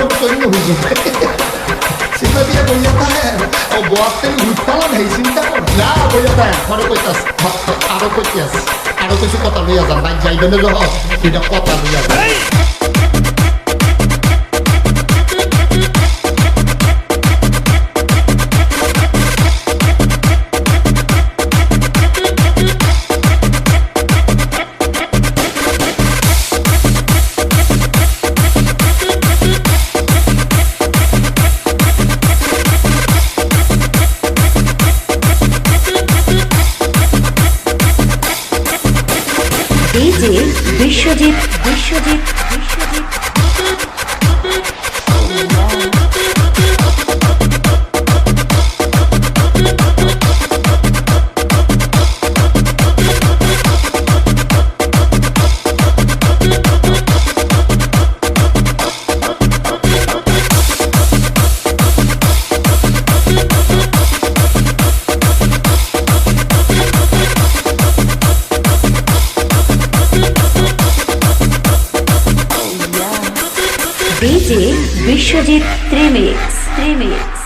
করতো এমনি বুঝছে চিন্তা দিয়ে থাকে ও বস থেকে উঠতাম নেই চিন্তা কর না বইয়া থাকে আরও কইতাস আরও কইতাস, আরও কিছু কথা লইয়া যান, ভাই, যাইবেন যখন, এটা কথা লইয়া যান। ডিজে বিশ্বজিৎ বিশ্বজিৎ বিশ্বজিৎ ডিজে বিশ্বজিৎ ত্রিমিক্স ত্রিমিক্স